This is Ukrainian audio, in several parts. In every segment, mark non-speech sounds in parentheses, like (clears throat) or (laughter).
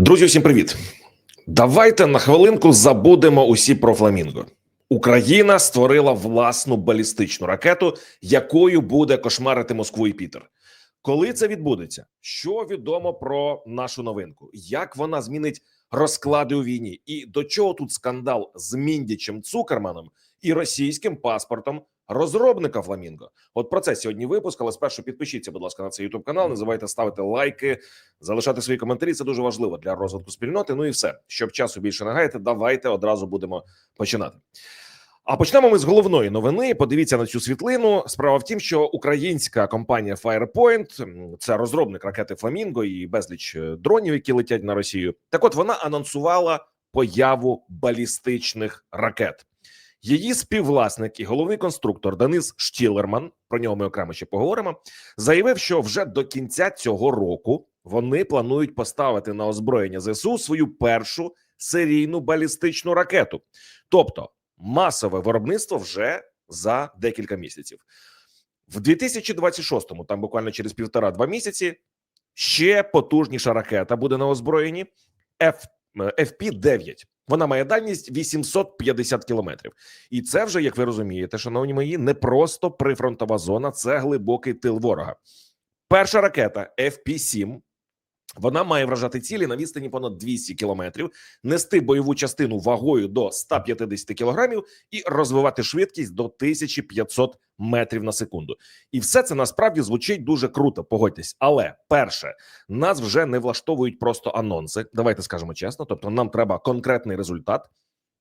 Друзі, всім привіт! Давайте на хвилинку забудемо усі про фламінго. Україна створила власну балістичну ракету, якою буде кошмарити Москву і Пітер. Коли це відбудеться? Що відомо про нашу новинку? Як вона змінить розклади у війні? І до чого тут скандал з Міндічем Цукерманом і російським паспортом розробника Фламінго? От про це сьогодні випуск. Але спершу підпишіться, будь ласка, на цей youtube канал. Не забувайте ставити лайки, залишати свої коментарі. Це дуже важливо для розвитку спільноти. Ну і все, щоб часу більше не гаяти, давайте одразу будемо починати. А почнемо ми з головної новини. Подивіться на цю світлину. Справа в тім, що українська компанія Firepoint, це розробник ракети Фламінго і безліч е, дронів, які летять на Росію. Так, от вона анонсувала появу балістичних ракет. Її співвласник і головний конструктор Денис Штілерман, про нього ми окремо ще поговоримо, заявив, що вже до кінця цього року вони планують поставити на озброєння ЗСУ свою першу серійну балістичну ракету, тобто масове виробництво вже за декілька місяців. В 2026-му, там буквально через півтора-два місяці, ще потужніша ракета буде на озброєнні F, FP-9. Вона має дальність 850 кілометрів, і це вже, як ви розумієте, шановні мої, не просто прифронтова зона, це глибокий тил ворога. Перша ракета FP-7 вона має вражати цілі на відстані понад 200 кілометрів, нести бойову частину вагою до 150 кілограмів і розвивати швидкість до 1500 метрів на секунду. І все це насправді звучить дуже круто. Погодьтесь. Але перше, нас вже не влаштовують просто анонси. Давайте скажемо чесно. Тобто, нам треба конкретний результат.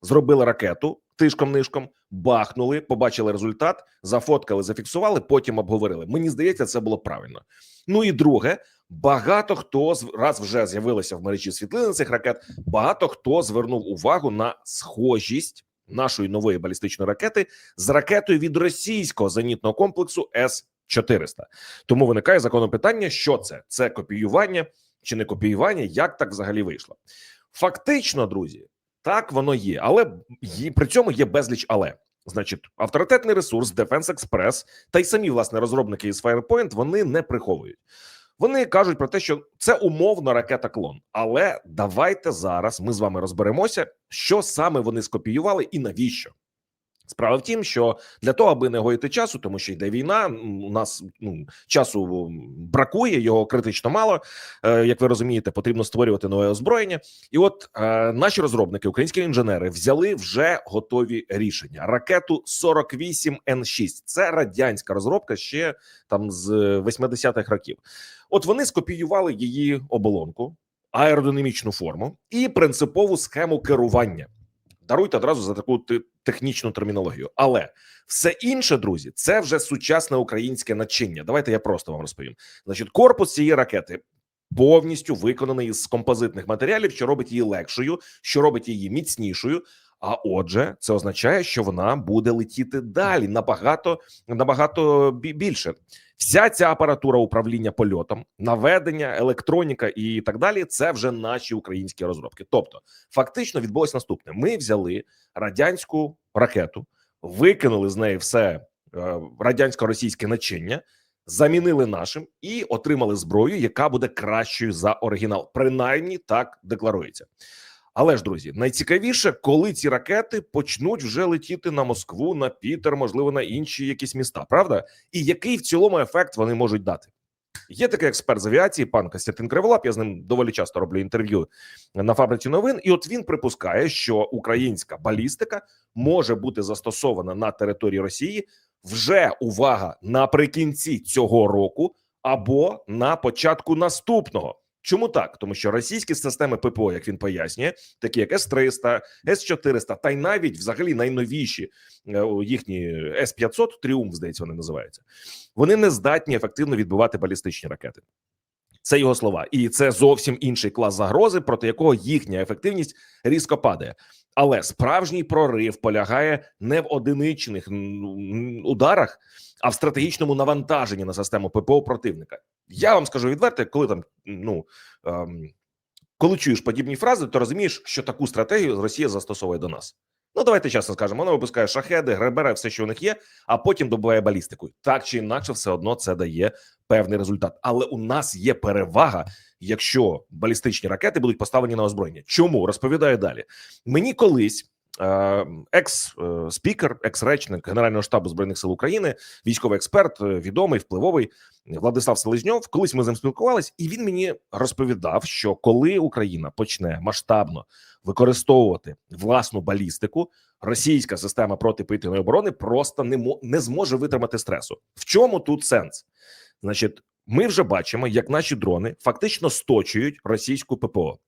Зробили ракету тишком нишком, бахнули, побачили результат, зафоткали, зафіксували, потім обговорили. Мені здається, це було правильно. Ну і друге, багато хто з раз вже з'явилися в мережі світлини цих ракет. Багато хто звернув увагу на схожість нашої нової балістичної ракети з ракетою від російського зенітного комплексу С 400 Тому виникає законне питання: що це? Це копіювання чи не копіювання? Як так взагалі вийшло? Фактично, друзі. Так воно є, але при цьому є безліч але. Значить, авторитетний ресурс Defense Express та й самі власне розробники із Firepoint вони не приховують. Вони кажуть про те, що це умовно ракета клон. Але давайте зараз ми з вами розберемося, що саме вони скопіювали і навіщо. Справа в тім, що для того, аби не гоїти часу, тому що йде війна, у нас ну часу бракує, його критично мало. Е, як ви розумієте, потрібно створювати нове озброєння. І от е, наші розробники, українські інженери, взяли вже готові рішення. Ракету 48 Н 6 Це радянська розробка ще там з 80-х років. От вони скопіювали її оболонку, аеродинамічну форму і принципову схему керування. Даруйте одразу за таку технічну термінологію. Але все інше, друзі, це вже сучасне українське начиння. Давайте я просто вам розповім. Значить, корпус цієї ракети повністю виконаний із композитних матеріалів, що робить її легшою, що робить її міцнішою. А отже, це означає, що вона буде летіти далі набагато набагато більше. Вся ця апаратура управління польотом, наведення, електроніка і так далі. Це вже наші українські розробки. Тобто, фактично відбулось наступне: ми взяли радянську ракету, викинули з неї все е, радянсько-російське начиння, замінили нашим і отримали зброю, яка буде кращою за оригінал. Принаймні так декларується. Але ж, друзі, найцікавіше, коли ці ракети почнуть вже летіти на Москву, на Пітер, можливо, на інші якісь міста, правда? І який в цілому ефект вони можуть дати? Є такий експерт з авіації, пан Костянтин Криволап. Я з ним доволі часто роблю інтерв'ю на фабриці новин. І от він припускає, що українська балістика може бути застосована на території Росії вже увага наприкінці цього року або на початку наступного. Чому так? Тому що російські системи ППО, як він пояснює, такі як С-300, С-400, та й навіть взагалі найновіші е, їхні С-500, Тріумф, здається, вони називаються. Вони не здатні ефективно відбивати балістичні ракети. Це його слова, і це зовсім інший клас загрози, проти якого їхня ефективність різко падає. Але справжній прорив полягає не в одиничних ударах, а в стратегічному навантаженні на систему ППО противника. Я вам скажу відверто, коли там ну ем, коли чуєш подібні фрази, то розумієш, що таку стратегію Росія застосовує до нас. Ну, давайте чесно скажемо, вона випускає шахеди, гребере, все, що у них є, а потім добуває балістикою. Так чи інакше, все одно це дає певний результат. Але у нас є перевага, якщо балістичні ракети будуть поставлені на озброєння. Чому розповідаю далі? Мені колись. Е, Екс-спікер, екс-речник Генерального штабу збройних сил України, військовий експерт, е, відомий, впливовий Владислав Селезньов. Колись ми з ним спілкувалися, і він мені розповідав, що коли Україна почне масштабно використовувати власну балістику, російська система протиповітряної оборони просто не не зможе витримати стресу. В чому тут сенс? Значить, ми вже бачимо, як наші дрони фактично сточують російську ППО.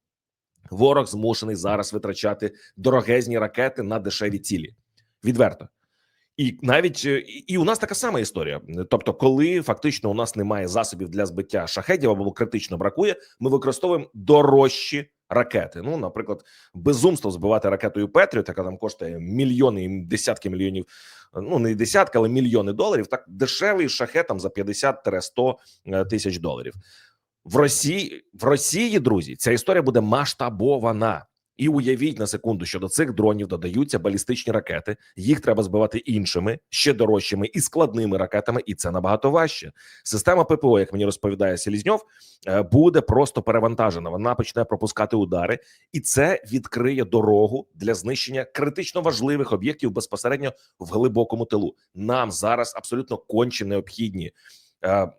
Ворог змушений зараз витрачати дорогезні ракети на дешеві цілі. Відверто. І навіть е, і у нас така сама історія. Тобто, коли фактично у нас немає засобів для збиття шахедів або критично бракує, ми використовуємо дорожчі ракети. Ну, наприклад, безумство збивати ракетою Петріот, яка там коштує мільйони і десятки мільйонів. Ну не десятки, але мільйони доларів. Так дешевий шахет там за 50-100 е, тисяч доларів. В Росії в Росії, друзі, ця історія буде масштабована. І уявіть на секунду, що до цих дронів додаються балістичні ракети. Їх треба збивати іншими, ще дорожчими і складними ракетами, і це набагато важче. Система ППО, як мені розповідає Селізньов, е, буде просто перевантажена. Вона почне пропускати удари, і це відкриє дорогу для знищення критично важливих об'єктів безпосередньо в глибокому тилу. Нам зараз абсолютно конче необхідні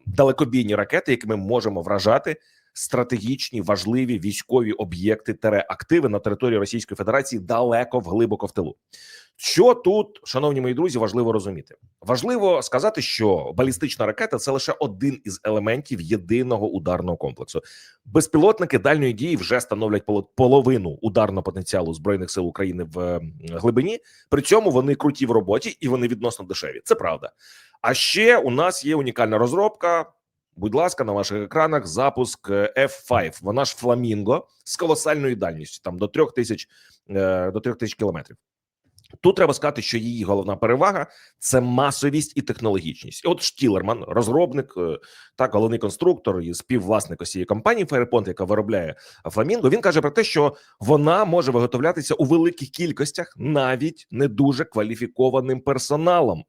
далекобійні ракети, які ми можемо вражати стратегічні важливі військові об'єкти активи на території Російської Федерації далеко глибоко в тилу. Що тут, шановні мої друзі, важливо розуміти? Важливо сказати, що балістична ракета це лише один із елементів єдиного ударного комплексу. Безпілотники дальньої дії вже становлять половину ударного потенціалу збройних сил України в е, глибині. При цьому вони круті в роботі і вони відносно дешеві. Це правда. А ще у нас є унікальна розробка. Будь ласка, на ваших екранах запуск е, F5. Вона ж фламінго з колосальною дальністю, там до трьох тисяч е, до трьох тисяч кілометрів. Тут треба сказати, що її головна перевага це масовість і технологічність. І от Штілерман, розробник, е, так головний конструктор і співвласник ось цієї компанії Fairpont, яка виробляє фламінго. Він каже про те, що вона може виготовлятися у великих кількостях, навіть не дуже кваліфікованим персоналом.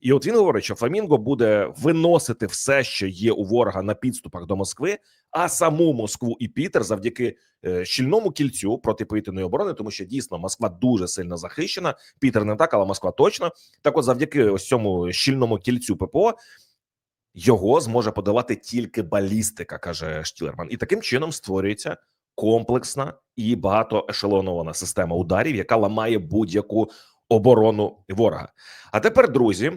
І от він говорить, що Фламінго буде виносити все, що є у ворога на підступах до Москви, а саму Москву і Пітер завдяки е, щільному кільцю протиповітряної оборони, тому що дійсно Москва дуже сильно захищена. Пітер не так, але Москва точно. Так, от завдяки ось цьому щільному кільцю ППО. Його зможе подавати тільки балістика, каже Штілерман, і таким чином створюється комплексна і багатоешелонована система ударів, яка ламає будь-яку оборону ворога. А тепер, друзі,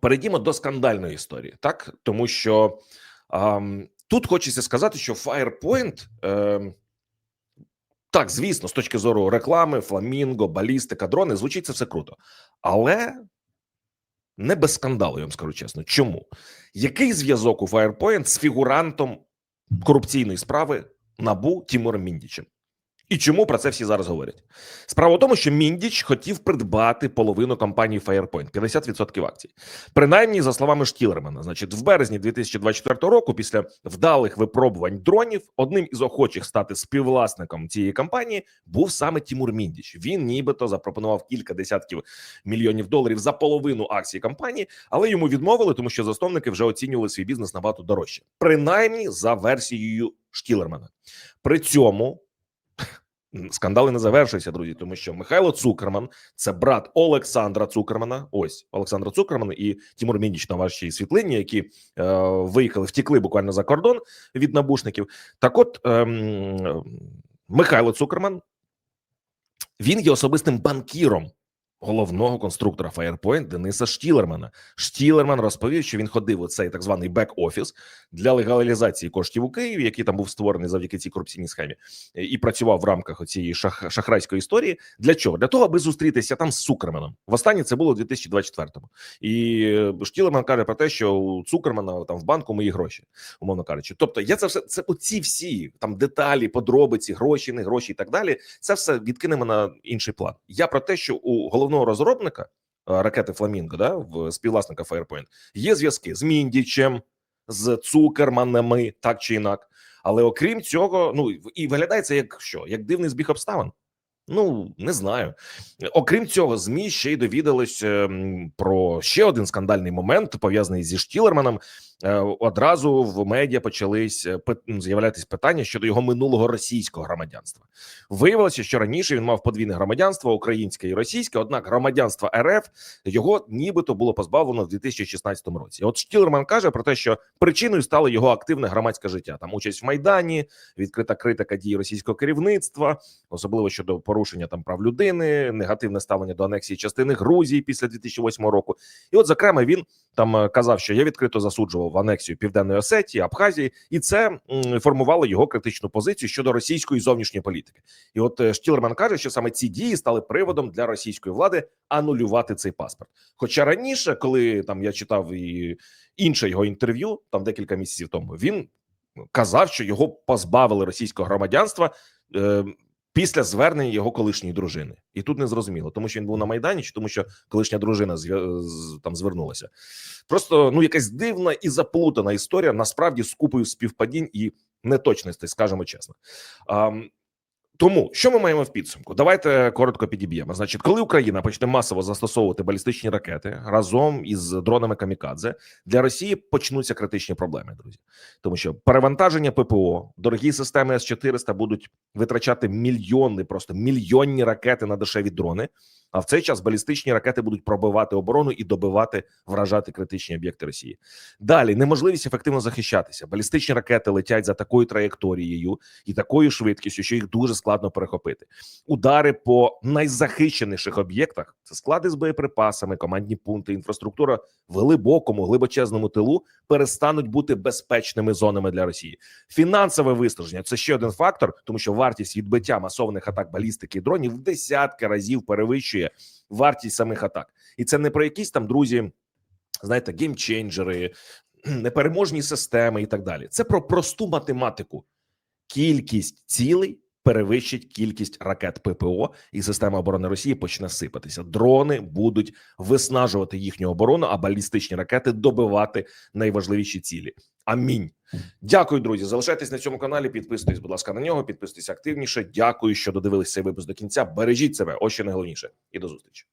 перейдімо до скандальної історії, так тому що ем, тут хочеться сказати, що Firepoint, ем, так, звісно, з точки зору реклами, фламінго, балістика, дрони, звучить це все круто, але не без скандалу, я вам скажу чесно. Чому? Який зв'язок у Firepoint з фігурантом корупційної справи набу Тімуром Міндічем? І чому про це всі зараз говорять? Справа в тому, що Міндіч хотів придбати половину компанії Firepoint, 50% акцій. Принаймні, за словами Штілермана, значить, в березні 2024 року, після вдалих випробувань дронів, одним із охочих стати співвласником цієї компанії був саме Тімур Міндіч. Він нібито запропонував кілька десятків мільйонів доларів за половину акцій компанії, але йому відмовили, тому що засновники вже оцінювали свій бізнес набагато дорожче, принаймні за версією Штілермана. При цьому скандали не завершуються, друзі, тому що Михайло Цукерман це брат Олександра Цукермана. Ось Олександра Цукерман і Тімур Мініч на вашій світлині, які е, виїхали, втікли буквально за кордон від набушників. Так, от е, Михайло Цукерман він є особистим банкіром головного конструктора Firepoint Дениса Штілермана. Штілерман розповів, що він ходив у цей так званий бек-офіс для легалізації коштів у Києві, який там був створений завдяки цій корупційній схемі, і працював в рамках цієї шах шахрайської історії. Для чого? Для того, аби зустрітися там з Цукерманом. Востаннє це було у 2024-му. І е, Штілерман каже про те, що у Цукермана там в банку мої гроші, умовно кажучи. Тобто, я це все це оці всі там деталі, подробиці, гроші, не гроші і так далі. Це все відкинемо на інший план. Я про те, що у головного розробника е, ракети Фламінго, да, в співвласника Firepoint, є зв'язки з Міндічем, з Цукерманами, так чи інак. Але окрім цього, ну і виглядає це як що? Як дивний збіг обставин. Ну не знаю. Окрім цього, змі ще й довідались ем, про ще один скандальний момент пов'язаний зі Штілерманом. Е, Одразу в медіа почались е, пи- питання щодо його минулого російського громадянства. Виявилося, що раніше він мав подвійне громадянство українське і російське. Однак громадянство РФ його нібито було позбавлено в 2016 році. От Штілерман каже про те, що причиною стало його активне громадське життя. Там участь в майдані, відкрита критика дій російського керівництва, особливо щодо порушення там прав людини, негативне ставлення до анексії частини Грузії після 2008 року. І, от, зокрема, він там е, казав, що я відкрито засуджував анексію Південної Осетії, Абхазії, і це формувало його критичну позицію щодо російської зовнішньої політики. І от е, Штілерман каже, що саме ці дії стали приводом для російської влади анулювати цей паспорт. Хоча раніше, коли там я читав і інше його інтерв'ю, там декілька місяців тому, він казав, що його позбавили російського громадянства. Е, Після звернення його колишньої дружини, і тут не зрозуміло, тому що він був на майдані, чи тому, що колишня дружина зв'я- з- там звернулася. Просто ну якась дивна і заплутана історія, насправді з купою співпадінь і неточностей, скажімо чесно. Тому що ми маємо в підсумку? Давайте коротко підіб'ємо. Значить, коли Україна почне масово застосовувати балістичні ракети разом із дронами камікадзе, для Росії почнуться критичні проблеми, друзі, тому що перевантаження ППО, дорогі системи С 400 будуть витрачати мільйони, просто мільйонні ракети на дешеві дрони. А в цей час балістичні ракети будуть пробивати оборону і добивати, вражати критичні об'єкти Росії. Далі неможливість ефективно захищатися. Балістичні ракети летять за такою траєкторією і такою швидкістю, що їх дуже складно перехопити. Удари по найзахищеніших об'єктах це склади з боєприпасами, командні пункти, інфраструктура в глибокому, глибочезному тилу перестануть бути безпечними зонами для Росії. Фінансове виснаження це ще один фактор, тому що вартість відбиття масованих атак балістики і дронів в десятки разів перевищує вартість самих атак, і це не про якісь там друзі, знаєте, геймченджери, (clears throat) непереможні системи і так далі. Це про просту математику. Кількість цілей перевищить кількість ракет ППО, і система оборони Росії почне сипатися. Дрони будуть виснажувати їхню оборону, а балістичні ракети добивати найважливіші цілі. Амінь. Дякую, друзі. Залишайтесь на цьому каналі. Підписуйтесь, будь ласка, на нього. Підписуйтесь активніше. Дякую, що додивились цей випуск до кінця. Бережіть себе. Ось що найголовніше. І до зустрічі.